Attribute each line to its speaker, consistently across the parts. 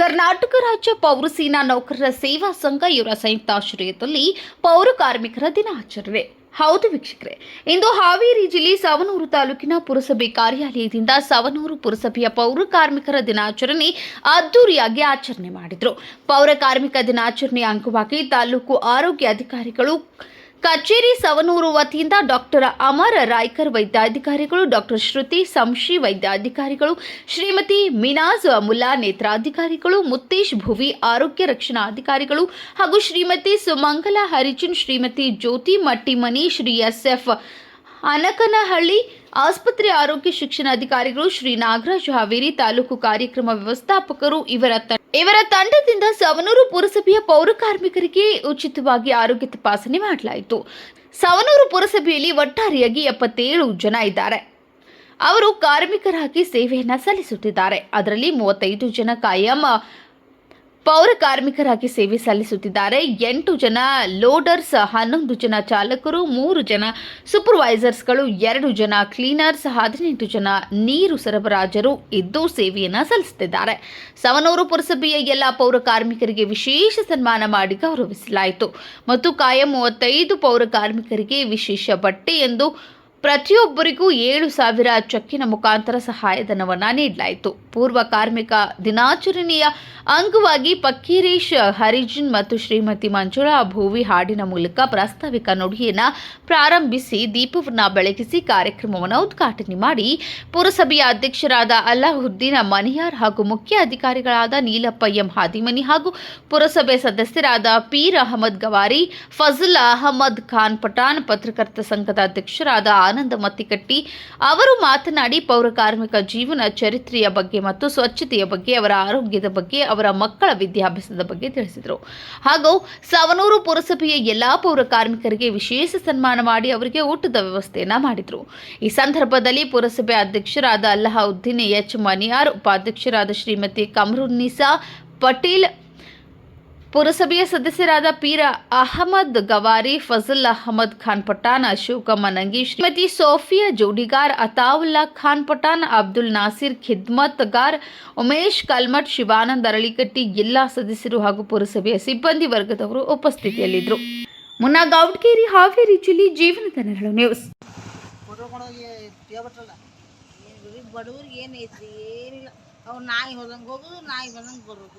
Speaker 1: ಕರ್ನಾಟಕ ರಾಜ್ಯ ಪೌರ ಸೇನಾ ನೌಕರರ ಸೇವಾ ಸಂಘ ಇವರ ಸಂಯುಕ್ತಾಶ್ರಯದಲ್ಲಿ ಪೌರ ಕಾರ್ಮಿಕರ ದಿನಾಚರಣೆ. ಹೌದು ವೀಕ್ಷಕರೇ, ಇಂದು ಹಾವೇರಿ ಜಿಲ್ಲೆ ಸವನೂರು ತಾಲೂಕಿನ ಪುರಸಭೆ ಕಾರ್ಯಾಲಯದಿಂದ ಸವನೂರು ಪುರಸಭೆಯ ಪೌರ ಕಾರ್ಮಿಕರ ದಿನಾಚರಣೆ ಅದ್ದೂರಿಯಾಗಿ ಆಚರಣೆ ಮಾಡಿದರು. ಪೌರ ಕಾರ್ಮಿಕ ದಿನಾಚರಣೆಯ ಅಂಗವಾಗಿ ತಾಲೂಕು ಆರೋಗ್ಯ ಅಧಿಕಾರಿಗಳು ಕಚೇರಿ ಸವನೂರು ವತಿಯಿಂದ ಡಾಕ್ಟರ್ ಅಮರ ರಾಯ್ಕರ್ ವೈದ್ಯಾಧಿಕಾರಿಗಳು, ಡಾಕ್ಟರ್ ಶ್ರುತಿ ಸಂಶಿ ವೈದ್ಯಾಧಿಕಾರಿಗಳು, ಶ್ರೀಮತಿ ಮಿನಾಜ್ ಮುಲ್ಲಾ ನೇತ್ರಾಧಿಕಾರಿಗಳು, ಮುತ್ತೇಶ್ ಭುವಿ ಆರೋಗ್ಯ ರಕ್ಷಣಾ ಅಧಿಕಾರಿಗಳು ಹಾಗೂ ಶ್ರೀಮತಿ ಸುಮಂಗಲ ಹರಿಚಿನ್ ಶ್ರೀಮತಿ ಜ್ಯೋತಿ ಮಟ್ಟಿಮನಿ, ಶ್ರೀ ಎಸ್ ಎಫ್ ಅನಕನಹಳ್ಳಿ ಆಸ್ಪತ್ರೆ ಆರೋಗ್ಯ ಶಿಕ್ಷಣಾಧಿಕಾರಿಗಳು ಶ್ರೀ ನಾಗರಾಜ್ ಹಾವೇರಿ ತಾಲೂಕು ಕಾರ್ಯಕ್ರಮ ವ್ಯವಸ್ಥಾಪಕರು ಇವರ ಇವರ ತಂಡದಿಂದ ಸವನೂರು ಪುರಸಭೆಯ ಪೌರ ಕಾರ್ಮಿಕರಿಗೆ ಉಚಿತವಾಗಿ ಆರೋಗ್ಯ ತಪಾಸಣೆ ಮಾಡಲಾಯಿತು. ಸವನೂರು ಪುರಸಭೆಯಲ್ಲಿ ಒಟ್ಟಾರೆಯಾಗಿ ಎಪ್ಪತ್ತೇಳು ಜನ ಇದ್ದಾರೆ. ಅವರು ಕಾರ್ಮಿಕರಾಗಿ ಸೇವೆಯನ್ನು ಸಲ್ಲಿಸುತ್ತಿದ್ದಾರೆ. ಅದರಲ್ಲಿ ಮೂವತ್ತೈದು ಜನ ಕಾಯಂ ಪೌರ ಕಾರ್ಮಿಕರಾಗಿ ಸೇವೆ ಸಲ್ಲಿಸುತ್ತಿದ್ದಾರೆ. ಎಂಟು ಜನ ಲೋಡರ್ಸ್, ಹನ್ನೊಂದು ಜನ ಚಾಲಕರು, ಮೂರು ಜನ ಸೂಪರ್ವೈಸರ್ಸ್ಗಳು, ಎರಡು ಜನ ಕ್ಲೀನರ್ಸ್, ಹದಿನೆಂಟು ಜನ ನೀರು ಸರಬರಾಜರು ಇದ್ದು ಸೇವೆಯನ್ನು ಸಲ್ಲಿಸುತ್ತಿದ್ದಾರೆ. ಸವನೂರು ಪುರಸಭೆಯ ಎಲ್ಲ ಪೌರ ಕಾರ್ಮಿಕರಿಗೆ ವಿಶೇಷ ಸನ್ಮಾನ ಮಾಡಿ ಗೌರವಿಸಲಾಯಿತು. ಮತ್ತು ಕಾಯಂ ಮೂವತ್ತೈದು ಪೌರ ಕಾರ್ಮಿಕರಿಗೆ ವಿಶೇಷ ಬಟ್ಟೆ ಎಂದು ಪ್ರತಿಯೊಬ್ಬರಿಗೂ ಏಳು ಸಾವಿರ ಚೆಕ್ಕಿನ ಮುಖಾಂತರ ಸಹಾಯಧನವನ್ನು ನೀಡಲಾಯಿತು. ಪೂರ್ವ ಕಾರ್ಮಿಕ ದಿನಾಚರಣೆಯ ಅಂಗವಾಗಿ ಪಕ್ಕೀರೇಶ್, ಹರಿಜನ್ ಮತ್ತು ಶ್ರೀಮತಿ ಮಂಜುಳಾ ಭೂವಿ ಹಾಡಿನ ಮೂಲಕ ಪ್ರಾಸ್ತಾವಿಕ ನುಡಿಯನ್ನು ಪ್ರಾರಂಭಿಸಿ ದೀಪವನ್ನು ಬೆಳಗಿಸಿ ಕಾರ್ಯಕ್ರಮವನ್ನು ಉದ್ಘಾಟನೆ ಮಾಡಿ ಪುರಸಭೆಯ ಅಧ್ಯಕ್ಷರಾದ ಅಲ್ಲಾಹುದ್ದೀನ್ ಮನಿಯಾರ್ ಹಾಗೂ ಮುಖ್ಯ ಅಧಿಕಾರಿಗಳಾದ ನೀಲಪ್ಪ ಎಂ ಹಾದಿಮನಿ ಹಾಗೂ ಪುರಸಭೆ ಸದಸ್ಯರಾದ ಪೀರ್ ಅಹಮದ್ ಗವಾರಿ, ಫಜಲ್ ಅಹಮದ್ ಖಾನ್ ಪಠಾಣ್ ಪತ್ರಕರ್ತ ಸಂಘದ ಅಧ್ಯಕ್ಷರಾದ ಆನಂದ ಮತ್ತಿಕಟ್ಟಿ ಅವರು ಮಾತನಾಡಿ ಪೌರ ಕಾರ್ಮಿಕ ಜೀವನ ಚರಿತ್ರೆಯ ಬಗ್ಗೆ ಮತ್ತು ಸ್ವಚ್ಛತೆಯ ಬಗ್ಗೆ, ಅವರ ಆರೋಗ್ಯದ ಬಗ್ಗೆ, ಅವರ ಮಕ್ಕಳ ವಿದ್ಯಾಭ್ಯಾಸದ ಬಗ್ಗೆ ತಿಳಿಸಿದರು. ಹಾಗೂ ಸವನೂರು ಪುರಸಭೆಯ ಎಲ್ಲಾ ಪೌರ ಕಾರ್ಮಿಕರಿಗೆ ವಿಶೇಷ ಸನ್ಮಾನ ಮಾಡಿ ಅವರಿಗೆ ಊಟದ ವ್ಯವಸ್ಥೆಯನ್ನ ಮಾಡಿದರು. ಈ ಸಂದರ್ಭದಲ್ಲಿ ಪುರಸಭೆ ಅಧ್ಯಕ್ಷರಾದ ಅಲ್ಲಾಹುದ್ದೀನ್ ಎಚ್ ಮನಿಯಾರ್, ಉಪಾಧ್ಯಕ್ಷರಾದ ಶ್ರೀಮತಿ ಕಮರುನ್ನಿಸಾ, ಪಟೇಲ್ ಪುರಸಭೆಯ ಸದಸ್ಯರಾದ ಪೀರ ಅಹಮದ್ ಗವಾರಿ, ಫಜಲ್ ಅಹಮದ್ ಖಾನ್ ಪಠಾನ್ ಶಿವಕಮ್ಮ ನಂಗಿ ಶ್ರೀಮತಿ ಸೋಫಿಯಾ ಜೋಡಿಗಾರ್, ಅತಾವುಲ್ಲಾ ಖಾನ್ ಪಠಾನ್, ಅಬ್ದುಲ್ ನಾಸಿರ್ ಖಿದ್ಮತ್ಗಾರ್ ಉಮೇಶ್ ಕಲ್ಮಠ್, ಶಿವಾನಂದ್ ಅರಳಿಕಟ್ಟಿ, ಎಲ್ಲಾ ಸದಸ್ಯರು ಹಾಗೂ ಪುರಸಭೆಯ ಸಿಬ್ಬಂದಿ ವರ್ಗದವರು ಉಪಸ್ಥಿತಿಯಲ್ಲಿದ್ದರು. ಮುನ್ನ ಗೌಡ್ಗೇರಿ ಹಾವೇರಿ ಜಿಲ್ಲೆ ಜೀವನದ ನೆರಳು ನ್ಯೂಸ್.
Speaker 2: ಬಡವ್ರಿಗೆ ಏನೈತಿ ಏನಿಲ್ಲ. ಅವ್ರು ನಾಯಿ ಹೋದಂಗೆ ಹೋಗೋದು, ನಾಯಿ ಬಂದಂಗೆ ಬರೋದು.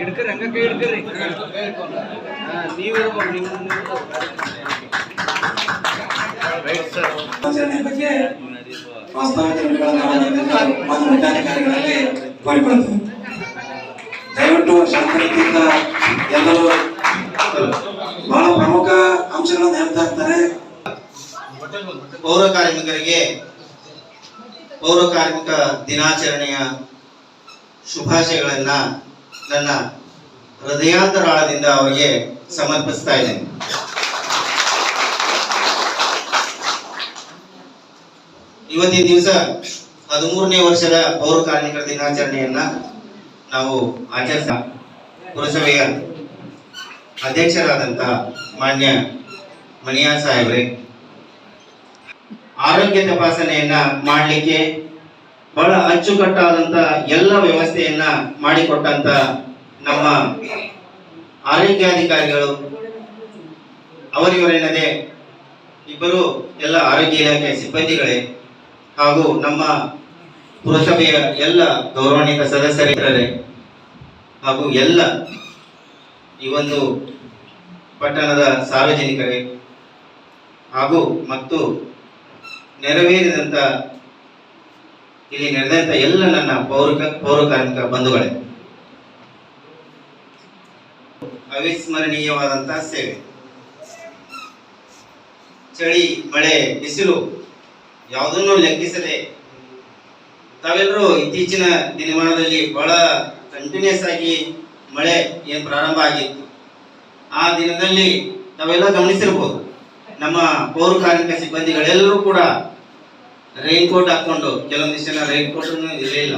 Speaker 3: ಹಿಡ್ಕರಿ ಹಂಗ ಕೈ ಹಿಡ್ಕರಿ ನೀವು
Speaker 4: ಬಗ್ಗೆ ಕೋರಿಕೊಳ್ಳುತ್ತೇವೆ ದಯವಿಟ್ಟು ಶಾಂತರೀತಿಯಿಂದ ಎಲ್ಲರೂ ಬಹಳ ಪ್ರಮುಖ ಅಂಶಗಳನ್ನು ಹೇಳ್ತಾ ಇರ್ತಾರೆ.
Speaker 5: ಪೌರ ಕಾರ್ಮಿಕರಿಗೆ ಪೌರ ಕಾರ್ಮಿಕ ದಿನಾಚರಣೆಯ ಶುಭಾಶಯಗಳನ್ನ ನನ್ನ ಹೃದಯಾಂತರಾಳದಿಂದ ಅವರಿಗೆ ಸಮರ್ಪಿಸ್ತಾ ಇದ್ದೇನೆ. ಇವತ್ತಿನ ದಿವಸ ಹದಿಮೂರನೇ ವರ್ಷದ ಪೌರ ಕಾರ್ಮಿಕರ ದಿನಾಚರಣೆಯನ್ನ ನಾವು ಆಚರಿಸ ಪುರಸಭೆಯ ಅಧ್ಯಕ್ಷರಾದಂತಹ ಮಾನ್ಯ ಮಣಿಯಾ ಸಾಹೇಬ್ರೆ, ಆರೋಗ್ಯ ತಪಾಸಣೆಯನ್ನ ಮಾಡಲಿಕ್ಕೆ ಬಹಳ ಅಚ್ಚುಕಟ್ಟಾದಂತ ಎಲ್ಲ ವ್ಯವಸ್ಥೆಯನ್ನ ಮಾಡಿಕೊಟ್ಟಂತ ನಮ್ಮ ಆರೋಗ್ಯಾಧಿಕಾರಿಗಳು. ಅವರಿವರೇನದೆ ಇಬ್ಬರು ಎಲ್ಲ ಆರೋಗ್ಯ ಇಲಾಖೆ ಸಿಬ್ಬಂದಿಗಳೇ ಹಾಗೂ ನಮ್ಮ ಪುರಸಭೆಯ ಎಲ್ಲ ಗೌರವಾನ್ವಿತ ಸದಸ್ಯರಿದ್ದಾರೆ ಹಾಗೂ ಎಲ್ಲ ಈ ಒಂದು ಪಟ್ಟಣದ ಸಾರ್ವಜನಿಕರೇ ಹಾಗೂ ಮತ್ತು ನೆರವೇರಿದಂತ ಇಲ್ಲಿ ನಡೆದಂತ ಎಲ್ಲ ನನ್ನ ಪೌರ ಪೌರ ಕಾರ್ಮಿಕ ಬಂಧುಗಳೇ. ಅವಿಸ್ಮರಣೀಯವಾದಂತ ಸೇವೆ. ಚಳಿ, ಮಳೆ, ಬಿಸಿಲು ಯಾವುದನ್ನು ಲೆಕ್ಕಿಸದೆ ತಾವೆಲ್ಲರೂ ಇತ್ತೀಚಿನ ದಿನಮಾನದಲ್ಲಿ ಬಹಳ ಕಂಟಿನ್ಯೂಸ್ ಆಗಿ ಮಳೆ ಏನು ಪ್ರಾರಂಭ ಆಗಿತ್ತು. ಆ ದಿನದಲ್ಲಿ ತಾವೆಲ್ಲ ಗಮನಿಸಿರ್ಬೋದು. ನಮ್ಮ ಪೌರ ಕಾರ್ಮಿಕ ಸಿಬ್ಬಂದಿಗಳೆಲ್ಲರೂ ಕೂಡ ರೈನ್ ಕೋಟ್ ಹಾಕೊಂಡು ಕೆಲವೊಂದಿಷ್ಟು ಜನ ರೈನ್ ಕೋಟ್ ಇರಲಿಲ್ಲ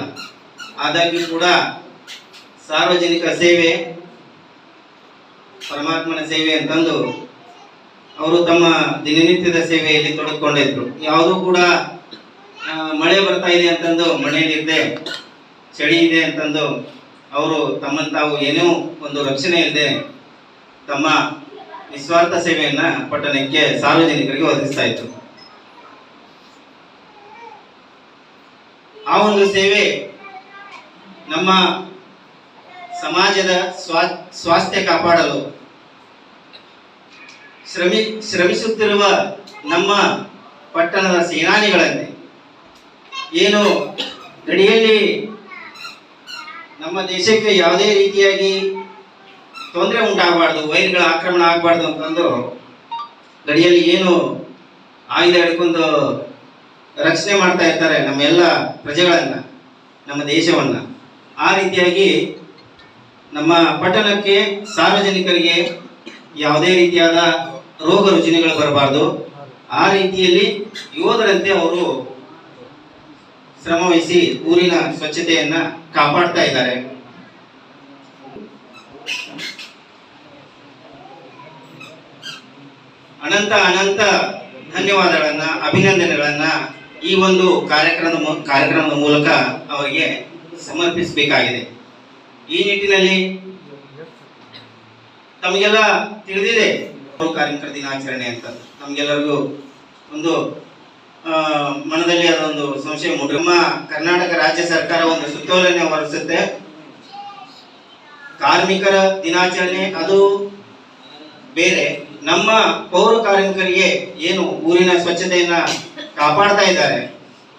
Speaker 5: ಆದಾಗ್ಯೂ ಕೂಡ ಸಾರ್ವಜನಿಕ ಸೇವೆ, ಪರಮಾತ್ಮನ ಸೇವೆ ಅಂತಂದು ಅವರು ತಮ್ಮ ದಿನನಿತ್ಯದ ಸೇವೆಯಲ್ಲಿ ತೊಡಗಿಕೊಂಡಿದ್ರು. ಯಾವುದೂ ಕೂಡ ಮಳೆ ಬರ್ತಾ ಇದೆ ಅಂತಂದು ಮನೆಯಲ್ಲಿದ್ದೆ ಚಳಿ ಇದೆ ಅಂತಂದು ಅವರು ತಮ್ಮನ್ನು ತಾವು ಏನೋ ಒಂದು ರಕ್ಷಣೆ ಇಲ್ಲದೆ ತಮ್ಮ ನಿಸ್ವಾರ್ಥ ಸೇವೆಯನ್ನು ಪಟ್ಟಣಕ್ಕೆ ಸಾರ್ವಜನಿಕರಿಗೆ ಒದಗಿಸ್ತಾ ಇತ್ತು ಆ ಒಂದು ಸೇವೆ ನಮ್ಮ ಸಮಾಜದ ಸ್ವಾ, ಸ್ವಾಸ್ಥ್ಯ ಕಾಪಾಡಲು. ಶ್ರಮಿ, ಶ್ರಮಿಸುತ್ತಿರುವ ನಮ್ಮ ಪಟ್ಟಣದ ಸೇನಾನಿಗಳನ್ನೇ, ಏನು ಗಡಿಯಲ್ಲಿ ನಮ್ಮ ದೇಶಕ್ಕೆ ಯಾವುದೇ ರೀತಿಯಾಗಿ ತೊಂದರೆ ಉಂಟಾಗಬಾರ್ದು, ವೈರ್ಗಳ ಆಕ್ರಮಣ ಆಗಬಾರ್ದು ಅಂತಂದು ಗಡಿಯಲ್ಲಿ ಏನು ಆಯುಧ ಹಿಡ್ಕೊಂಡು ರಕ್ಷಣೆ ಮಾಡ್ತಾ ಇರ್ತಾರೆ ನಮ್ಮೆಲ್ಲ ಪ್ರಜೆಗಳನ್ನು, ನಮ್ಮ ದೇಶವನ್ನ. ಆ ರೀತಿಯಾಗಿ ನಮ್ಮ ಪಟ್ಟಣಕ್ಕೆ ಸಾರ್ವಜನಿಕರಿಗೆ ಯಾವುದೇ ರೀತಿಯಾದ ರೋಗ ರುಜಿನಗಳು ಬರಬಾರ್ದು. ಆ ರೀತಿಯಲ್ಲಿ ಯೋಧರಂತೆ ಅವರು ಶ್ರಮವಹಿಸಿ ಊರಿನ ಸ್ವಚ್ಛತೆಯನ್ನು ಕಾಪಾಡ್ತಾ ಇದ್ದಾರೆ. ಅನಂತ ಅನಂತ ಧನ್ಯವಾದಗಳನ್ನು, ಅಭಿನಂದನೆಗಳನ್ನ ಈ ಒಂದು ಕಾರ್ಯಕ್ರಮದ ಕಾರ್ಯಕ್ರಮದ ಮೂಲಕ ಅವರಿಗೆ ಸಮರ್ಪಿಸಬೇಕಾಗಿದೆ. ಈ ನಿಟ್ಟಿನಲ್ಲಿ ತಮಗೆಲ್ಲ ತಿಳಿದಿದೆ ಕಾರ್ಮಿಕರ ದಿನಾಚರಣೆ ಅಂತ. ನಮ್ಗೆಲ್ಲರಿಗೂ ಒಂದು ಮನದಲ್ಲಿ ಅದೊಂದು ಸಂಶಯ ಮೂಡಿ ನಮ್ಮ ಕರ್ನಾಟಕ ರಾಜ್ಯ ಸರ್ಕಾರ ಒಂದು ಸುತ್ತೋಲನೆ ಹೊರಡಿಸುತ್ತೆ. ಕಾರ್ಮಿಕರ ದಿನಾಚರಣೆ ಅದು ಬೇರೆ. ನಮ್ಮ ಪೌರ ಕಾರ್ಮಿಕರಿಗೆ ಏನು ಊರಿನ ಸ್ವಚ್ಛತೆಯನ್ನ ಕಾಪಾಡ್ತಾ ಇದ್ದಾರೆ,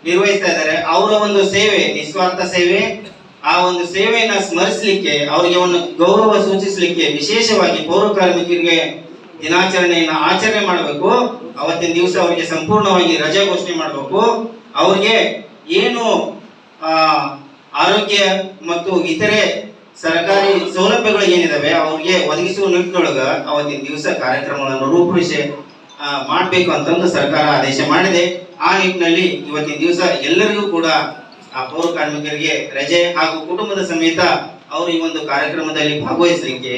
Speaker 5: ನಿರ್ವಹಿಸ್ತಾ ಇದ್ದಾರೆ. ಅವರ ಒಂದು ಸೇವೆ, ನಿಸ್ವಾರ್ಥ ಸೇವೆ, ಆ ಒಂದು ಸೇವೆಯನ್ನ ಸ್ಮರಿಸಲಿಕ್ಕೆ, ಅವರಿಗೆ ಒಂದು ಗೌರವ ಸೂಚಿಸಲಿಕ್ಕೆ, ವಿಶೇಷವಾಗಿ ಪೌರ ಕಾರ್ಮಿಕರಿಗೆ ದಿನಾಚರಣೆಯನ್ನ ಆಚರಣೆ ಮಾಡಬೇಕು. ಅವತ್ತಿನ ದಿವಸ ಅವರಿಗೆ ಸಂಪೂರ್ಣವಾಗಿ ರಜೆ ಘೋಷಣೆ ಮಾಡಬೇಕು. ಅವ್ರಿಗೆ ಏನು ಆರೋಗ್ಯ ಮತ್ತು ಇತರೆ ಸರ್ಕಾರಿ ಸೌಲಭ್ಯಗಳು ಏನಿದಾವೆ, ಅವ್ರಿಗೆ ಒದಗಿಸುವ ನಿಟ್ಟಿನೊಳಗ ಅವತ್ತಿನ ದಿವಸ ಕಾರ್ಯಕ್ರಮಗಳನ್ನು ರೂಪುರೇಷೆ ಮಾಡಬೇಕು ಅಂತಂದು ಸರ್ಕಾರ ಆದೇಶ ಮಾಡಿದೆ. ಆ ನಿಟ್ಟಿನಲ್ಲಿ ಇವತ್ತಿನ ದಿವಸ ಎಲ್ಲರಿಗೂ ಕೂಡ ಆ ಪೌರ ಕಾರ್ಮಿಕರಿಗೆ ರಜೆ ಹಾಗೂ ಕುಟುಂಬದ ಸಮೇತ ಅವರು ಈ ಒಂದು ಕಾರ್ಯಕ್ರಮದಲ್ಲಿ ಭಾಗವಹಿಸಲಿಕ್ಕೆ,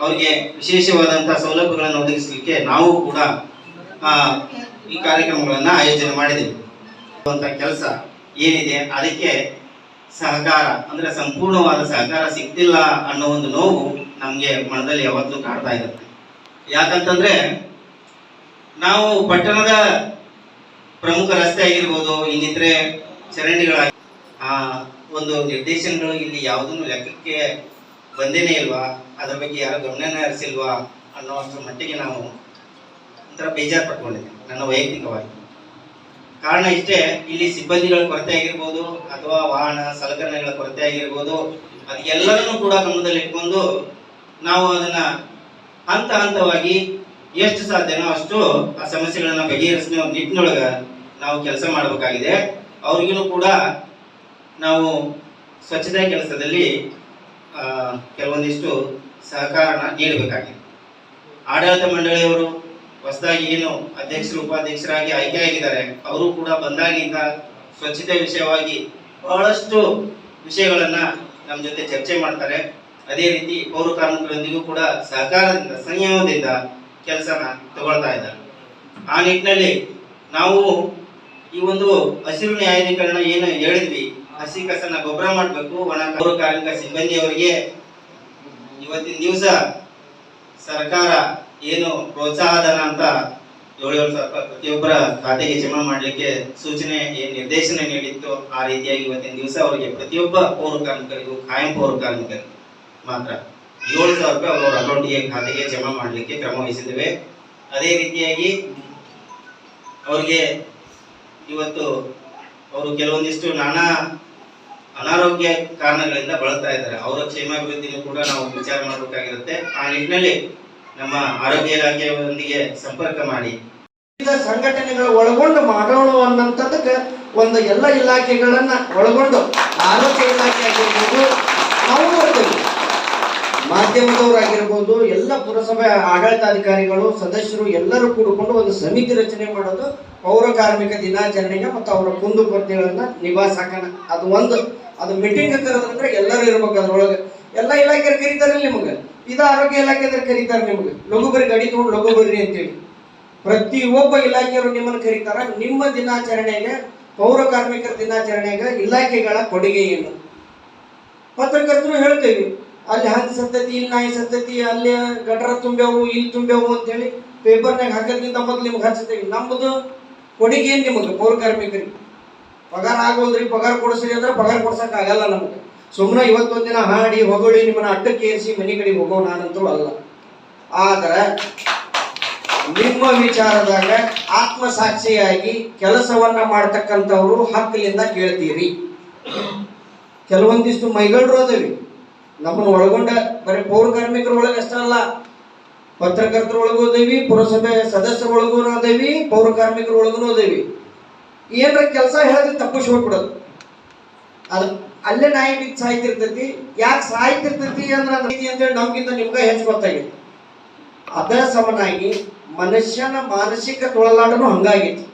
Speaker 5: ಅವರಿಗೆ ವಿಶೇಷವಾದಂತಹ ಸೌಲಭ್ಯಗಳನ್ನು ಒದಗಿಸಲಿಕ್ಕೆ ನಾವು ಕೂಡ ಈ ಕಾರ್ಯಕ್ರಮಗಳನ್ನು ಆಯೋಜನೆ ಮಾಡಿದೆವು. ಅಂತ ಕೆಲಸ ಏನಿದೆ, ಅದಕ್ಕೆ ಸಹಕಾರ, ಅಂದ್ರೆ ಸಂಪೂರ್ಣವಾದ ಸಹಕಾರ ಸಿಗ್ತಿಲ್ಲ ಅನ್ನೋ ಒಂದು ನೋವು ನಮಗೆ ಮನದಲ್ಲಿ ಯಾವತ್ತೂ ಕಾಡ್ತಾ ಇರುತ್ತೆ. ಯಾಕಂತಂದ್ರೆ, ನಾವು ಪಟ್ಟಣದ ಪ್ರಮುಖ ರಸ್ತೆ ಆಗಿರ್ಬೋದು, ಇನ್ನಿತರೆ ಚರಂಡಿಗಳಾಗಿ ಆ ಒಂದು ನಿರ್ದೇಶನಗಳು ಇಲ್ಲಿ ಯಾವುದನ್ನು ಲೆಕ್ಕಕ್ಕೆ ಬಂದೇನೇ ಇಲ್ವಾ? ಅದರ ಬಗ್ಗೆ ಯಾರು ಗಮನನ ಹರಿಸಿಲ್ವಾ ಅನ್ನೋಷ್ಟರ ಮಟ್ಟಿಗೆ ನಾವು ಒಂಥರ ಬೇಜಾರು ಪಟ್ಕೊಂಡಿದ್ದೆ ನನ್ನ ವೈಯಕ್ತಿಕವಾಗಿ. ಕಾರಣ ಇಷ್ಟೇ, ಇಲ್ಲಿ ಸಿಬ್ಬಂದಿಗಳ ಕೊರತೆ ಆಗಿರ್ಬೋದು, ಅಥವಾ ವಾಹನ ಸಲಕರಣೆಗಳ ಕೊರತೆ ಆಗಿರ್ಬೋದು ಅದೆಲ್ಲರನ್ನು ಕೂಡ ಗಮನದಲ್ಲಿ ಇಟ್ಕೊಂಡು ನಾವು ಅದನ್ನ ಹಂತ ಹಂತವಾಗಿ ಎಷ್ಟು ಸಾಧ್ಯನೋ ಅಷ್ಟು ಆ ಸಮಸ್ಯೆಗಳನ್ನ ಬಗೆಹರಿಸೋ ನಿಟ್ಟಿನೊಳಗ ನಾವು ಕೆಲಸ ಮಾಡಬೇಕಾಗಿದೆ. ಅವ್ರಿಗೂ ಕೂಡ ನಾವು ಸ್ವಚ್ಛತೆ ಕೆಲಸದಲ್ಲಿ ಕೆಲವೊಂದಿಷ್ಟು ಸಹಕಾರನ ನೀಡಬೇಕಾಗಿದೆ. ಆಡಳಿತ ಮಂಡಳಿಯವರು ಹೊಸದಾಗಿ ಏನು ಅಧ್ಯಕ್ಷರು, ಉಪಾಧ್ಯಕ್ಷರಾಗಿ ಆಯ್ಕೆಯಾಗಿದ್ದಾರೆ ಅವರು ಕೂಡ ಬಂದಾಗಿಂದ ಸ್ವಚ್ಛತೆ ವಿಷಯವಾಗಿ ಬಹಳಷ್ಟು ವಿಷಯಗಳನ್ನ ನಮ್ಮ ಜೊತೆ ಚರ್ಚೆ ಮಾಡ್ತಾರೆ. ಅದೇ ರೀತಿ ಪೌರ ಕಾರ್ಮಿಕರೊಂದಿಗೂ ಕೂಡ ಸಹಕಾರದಿಂದ, ಸಂಯಮದಿಂದ ಕೆಲಸನ ತಗೊಳ್ತಾ ಇದ್ದಾರೆ. ಆ ನಿಟ್ಟಿನಲ್ಲಿ ನಾವು ಈ ಒಂದು ಹಸಿರು ನ್ಯಾಯಾಧೀಕರಣ ಏನು ಹೇಳಿದ್ವಿ, ಹಸಿ ಕಸನ ಗೊಬ್ಬರ ಮಾಡಬೇಕು, ಒಣ ಪೌರ ಕಾರ್ಮಿಕ ಸಿಬ್ಬಂದಿಯವರಿಗೆ ಇವತ್ತಿನ ದಿವಸ ಸರ್ಕಾರ ಏನು ಪ್ರೋತ್ಸಾಹಧನ ಅಂತ ಏಳು ಏಳು ಸಾವಿರ ಪ್ರತಿಯೊಬ್ಬರ ಖಾತೆಗೆ ಜಮಾ ಮಾಡಲಿಕ್ಕೆ ಸೂಚನೆ, ಏನು ನಿರ್ದೇಶನ ನೀಡಿತ್ತು. ಆ ರೀತಿಯಾಗಿ ಇವತ್ತಿನ ದಿವಸ ಅವರಿಗೆ ಪ್ರತಿಯೊಬ್ಬ ಪೌರ ಕಾರ್ಮಿಕರಿಗೂ, ಕಾಯಂ ಪೌರ ಕಾರ್ಮಿಕರಿಗೆ ಮಾತ್ರ ಏಳು ಸಾವಿರ ರೂಪಾಯಿ ಅವರ ಅಕೌಂಟ್ಗೆ ಖಾತೆಗೆ ಜಮಾ ಮಾಡಲಿಕ್ಕೆ ಕ್ರಮ ವಹಿಸಿದ್ದೇವೆ. ಅದೇ ರೀತಿಯಾಗಿ ಅವರಿಗೆ ಇವತ್ತು ಅವರು ಕೆಲವೊಂದಿಷ್ಟು ನಾನಾ ಅನಾರೋಗ್ಯ ಕಾರಣಗಳಿಂದ ಬಳಲ್ತಾ ಇದ್ದಾರೆ. ಅವರ ಕ್ಷೇಮಾಭಿವೃದ್ಧಿನೂ ಕೂಡ ನಾವು ವಿಚಾರ ಮಾಡಬೇಕಾಗಿರುತ್ತೆ. ಆ ನಿಟ್ಟಿನಲ್ಲಿ ನಮ್ಮ ಆರೋಗ್ಯ ಇಲಾಖೆಯೊಂದಿಗೆ ಸಂಪರ್ಕ ಮಾಡಿ.
Speaker 6: ಸಂಘಟನೆಗಳು ಒಳಗೊಂಡು ಮಾಡೋಣ ಅನ್ನೋಂಥದ್ದಕ್ಕೆ ಒಂದು ಎಲ್ಲ ಇಲಾಖೆಗಳನ್ನ ಒಳಗೊಂಡು ಆರೋಗ್ಯ ಇಲಾಖೆ ಆಗಿರ್ಬೋದು ಮಾಧ್ಯಮದವರಾಗಿರ್ಬೋದು, ಎಲ್ಲ ಪುರಸಭೆ ಆಡಳಿತಾಧಿಕಾರಿಗಳು, ಸದಸ್ಯರು ಎಲ್ಲರೂ ಕೂಡಿಕೊಂಡು ಒಂದು ಸಮಿತಿ ರಚನೆ ಮಾಡೋದು ಪೌರ ಕಾರ್ಮಿಕ ದಿನಾಚರಣೆಗೆ ಮತ್ತು ಅವರ ಕುಂದುಕೊರತೆಗಳನ್ನ ನಿಭಾಯಿಸಾಕನ. ಅದು ಒಂದು. ಅದು ಮೀಟಿಂಗ್ ಕರೆದಂದ್ರೆ ಎಲ್ಲರೂ ಇರ್ಬೇಕು ಅದ್ರೊಳಗೆ. ಎಲ್ಲ ಇಲಾಖೆಯವ್ರು ಕರೀತಾರೆ ನಿಮಗೆ. ಇದು ಆರೋಗ್ಯ ಇಲಾಖೆದವ್ರು ಕರೀತಾರೆ ನಿಮಗೆ. ಲಘು ಗಡಿ ಗಾಡಿ ತಗೊಂಡು ಲಘು ಬರ್ರಿ ಅಂತೇಳಿ. ಪ್ರತಿಯೊಬ್ಬ ಇಲಾಖೆಯವರು ನಿಮ್ಮನ್ನು ಕರೀತಾರ. ನಿಮ್ಮ ದಿನಾಚರಣೆಗೆ, ಪೌರ ಕಾರ್ಮಿಕರ ದಿನಾಚರಣೆಗೆ ಇಲಾಖೆಗಳ ಕೊಡುಗೆ ಏನು? ಪತ್ರಕರ್ತರು ಹೇಳ್ತೇವೆ. ಅಲ್ಲಿ ಹಂದಿ ಸತ್ತೈತಿ, ಇಲ್ಲಿ ನಾಯಿ ಸತ್ತತಿ, ಅಲ್ಲಿ ಗಟ್ರ ತುಂಬ್ಯಾವು, ಇಲ್ಲಿ ತುಂಬ್ಯಾವು ಅಂತೇಳಿ ಪೇಪರ್ನಾಗ ಹಾಕೋದ್ಕಿಂತ ಮೊದಲು ನಿಮ್ಗೆ ಹಚ್ತೇವೆ. ನಮ್ಮದು ಕೊಡುಗೆ ಏನು ನಿಮಗೆ ಪೌರ ಕಾರ್ಮಿಕರಿಗೆ ಪಗಾರ ಆಗೋಲ್ರಿ, ಪಗಾರ ಕೊಡಿಸ್ರಿ ಅಂದ್ರೆ ಪಗಾರ ಕೊಡ್ಸಕ್ ಆಗಲ್ಲ ನಮಗೆ. ಸುಮ್ಮನೆ ದಿನ ಹಾಡಿ, ಹೊಗಳಿ ನಿಮ್ಮನ್ನ ಅಡ್ಡಕ್ಕೆ ಏರಿಸಿ ಮನೆ ಕಡೆಗೆ ಹೋಗೋ ನಾನಂತೂ ಅಲ್ಲ. ಆದ್ರೆ ನಿಮ್ಮ ವಿಚಾರದಾಗ ಆತ್ಮಸಾಕ್ಷಿಯಾಗಿ ಕೆಲಸವನ್ನ ಮಾಡ್ತಕ್ಕಂಥವ್ರು ಹಕ್ಕಲಿಂದ ಕೇಳ್ತೀರಿ. ಕೆಲವೊಂದಿಷ್ಟು ಮೈಗಳ್ರು ಅದಾವಿ. ನಮ್ಮನ್ನ ಒಳಗೊಂಡ ಬರೀ ಪೌರ ಕಾರ್ಮಿಕರ ಒಳಗೆ ಅಷ್ಟೇ ಅಲ್ಲ ಪತ್ರಕರ್ತರ ಒಳಗೂ ಅದೇವಿ, ಪುರಸಭೆ ಸದಸ್ಯರ ಒಳಗೂ ಅದೇವಿ, ಪೌರ ಕಾರ್ಮಿಕರ ಒಳಗೂ ಅದೇವಿ. ಏನ್ರ ಕೆಲಸ ಹೇಳಿದ್ರೆ ತಪ್ಪಿಸಿ ಹೋಗ್ಬಿಡೋದು ಅದು ಅಲ್ಲೇ ನಾಯಿ ಬಿದ್ದು ಸಾಯ್ತಿರ್ತೈತಿ, ಯಾಕೆ ಸಾಯ್ತಿರ್ತೈತಿ ಅಂದ್ರೆ ಅಂತೇಳಿ ನಮ್ಗಿಂತ ನಿಮ್ಗೆ ಹೆಚ್ಚು ಗೊತ್ತಾಗಿದೆ. ಅದ ಸಮನಾಗಿ ಮನುಷ್ಯನ ಮಾನಸಿಕ ತೊಳಲಾಟನು ಹಂಗಾಗೈತಿ.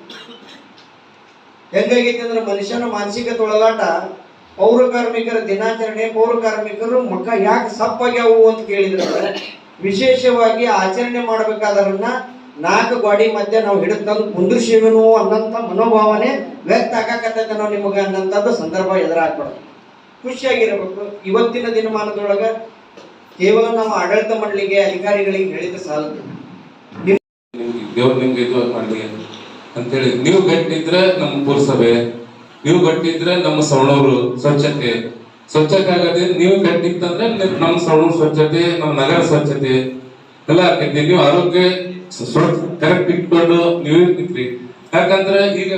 Speaker 6: ಹೆಂಗಾಗೈತಿ ಅಂದ್ರೆ ಮನುಷ್ಯನ ಮಾನಸಿಕ ತೊಳಲಾಟ ಪೌರ ಕಾರ್ಮಿಕರ ದಿನಾಚರಣೆ ಪೌರ ಕಾರ್ಮಿಕರು ಮಕ್ಕ ಯಾಕೆ ಸಪ್ಪಾಗ್ಯಾವು ಅಂತ ಕೇಳಿದ್ರೆ. ವಿಶೇಷವಾಗಿ ಆಚರಣೆ ಮಾಡಬೇಕಾದ್ರನ್ನ ನಾಲ್ಕು ಗಾಡಿ ಮಧ್ಯೆ ನಾವು ಹಿಡಿದು ತಂದು ಕುಂದ್ರಿಸಿವೆನು ಅನ್ನಂತ ಮನೋಭಾವನೆ ವ್ಯಕ್ತ ಆಗಾಕತ್ತೈತೆ ನಾವು ನಿಮಗೆ ಅನ್ನಂಥದ್ದು ಸಂದರ್ಭ ಎದುರಾಗ್ಬಾರ್ದು ಖುಷಿಯಾಗಿರಬೇಕು. ಇವತ್ತಿನ ದಿನಮಾನದೊಳಗೆ ಕೇವಲ ನಾವು ಆಡಳಿತ ಮಂಡಳಿಗೆ ಅಧಿಕಾರಿಗಳಿಗೆ ಹೇಳಿದ ಸಾಲದು.
Speaker 7: ದೇವ್ರು ನಿಮ್ಗೆ ಇದು ಮಾಡಲಿ ಅಂತೇಳಿ ನೀವು ಗಟ್ಟಿದ್ರೆ ನಮ್ಮ ಪುರಸಭೆ. ನೀವು ಕಟ್ಟಿದ್ರೆ ನಮ್ಮ ಸವಣೂರು ಸ್ವಚ್ಛತೆ. ಸ್ವಚ್ಛತೆ ಆಗದೆ ನೀವು ಕಟ್ಟಿತ್ತಂದ್ರೆ ನಿಮ್- ನಮ್ಮ ಸವಣೂರು ಸ್ವಚ್ಛತೆ, ನಮ್ಮ ನಗರ ಸ್ವಚ್ಛತೆ. ಎಲ್ಲ ಆಕೈತಿ. ನೀವು ಆರೋಗ್ಯ ಕರೆಕ್ಟ್ ಇಟ್ಕೊಂಡು ನೀವು ಇರ್ತಿತ್ರಿ ಯಾಕಂದ್ರೆ ಈಗ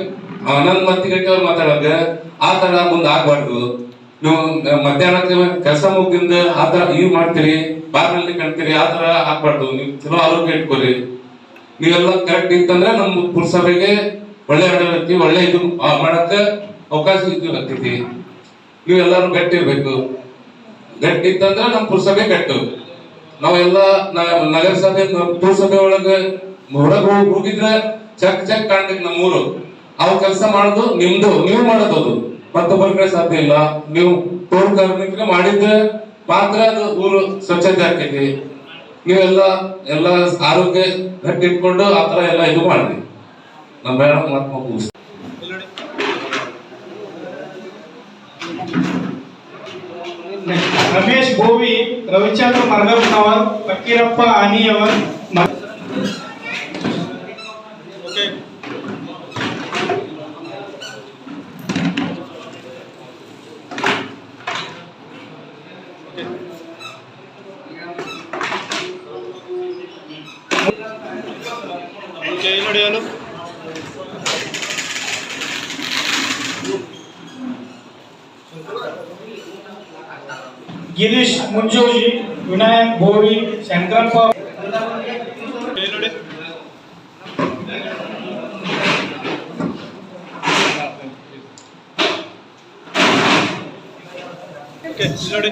Speaker 7: ಆನಂದ್ ಮತ್ತಿಗಟ್ಟಿ ಅವ್ರು ಮಾತಾಡೋಗ ಆ ತರ ಮುಂದೆ ಆಗ್ಬಾರ್ದು. ನೀವು ಮಧ್ಯಾಹ್ನ ಕೆಲಸ ಮುಗಿಂದ ಆ ತರ ಇವ್ ಮಾಡ್ತೀರಿ, ಬಾರ್ನಲ್ಲಿ ಕಾಣ್ತೀರಿ, ಆ ತರ ಆಗ್ಬಾರ್ದು. ನೀವು ಚಲೋ ಆರೋಗ್ಯ ಇಟ್ಕೊರಿ ನೀವೆಲ್ಲ ಕರೆಕ್ಟ್ ಇತ್ತಂದ್ರೆ ನಮ್ಮ ಪುರಸಭೆಗೆ ಒಳ್ಳೆ ಆಡಳಿತ, ಒಳ್ಳೆ ಇದು ಮಾಡಕ್ಕ ಅವಕಾಶ ಇದ್ದೀವಿ ನೀವೆಲ್ಲರೂ ಗಟ್ಟಿ ಇರ್ಬೇಕು ಗಟ್ಟಿ ಇತ್ತಂದ್ರೆ ನಮ್ಮ ಪುರಸಭೆ ಗಟ್ಟು. ನಾವೆಲ್ಲ ನಗರಸಭೆ ಪುರಸಭೆ ಒಳಗ ಹೊರಗೆ ಹೋಗಿ ಹೋಗಿದ್ರೆ ಚಕ್ ಚಕ್ ಕಾಣ್ಬೇಕು ನಮ್ಮ ಊರು ಅವ್ ಕೆಲಸ ಮಾಡೋದು ನಿಮ್ದು, ನೀವು ಮಾಡೋದು ಮತ್ತೊಬ್ಬರ ಕಡೆ ಸಾಧ್ಯ ಇಲ್ಲ. ನೀವು ಟೋಲ್ ಕಾರ್ಮಿಕರು ಮಾಡಿದ್ರೆ ಮಾತ್ರ ಅದು ಊರು ಸ್ವಚ್ಛತೆ ಆಗ್ತೈತಿ. ನೀವೆಲ್ಲ ಎಲ್ಲ ಆರೋಗ್ಯ ಗಟ್ಟಿ ಇಟ್ಕೊಂಡು ಆ ಥರ ಎಲ್ಲ ಇದು ಮಾಡಿ ನಮ್ಮ ಬೇಡ ಮಾತು ಮುಗಿಸ್
Speaker 8: रमेश भोवी रविचंद्र मार्गावर पक्कीरप्पा आणि यावर ಗಿರೀಶ್ ಮುಂಜೋಜಿ ವಿನಾಯಕ್ ಬೋವಿ ಶಂಕರಪ್ಪ
Speaker 9: ನೋಡಿ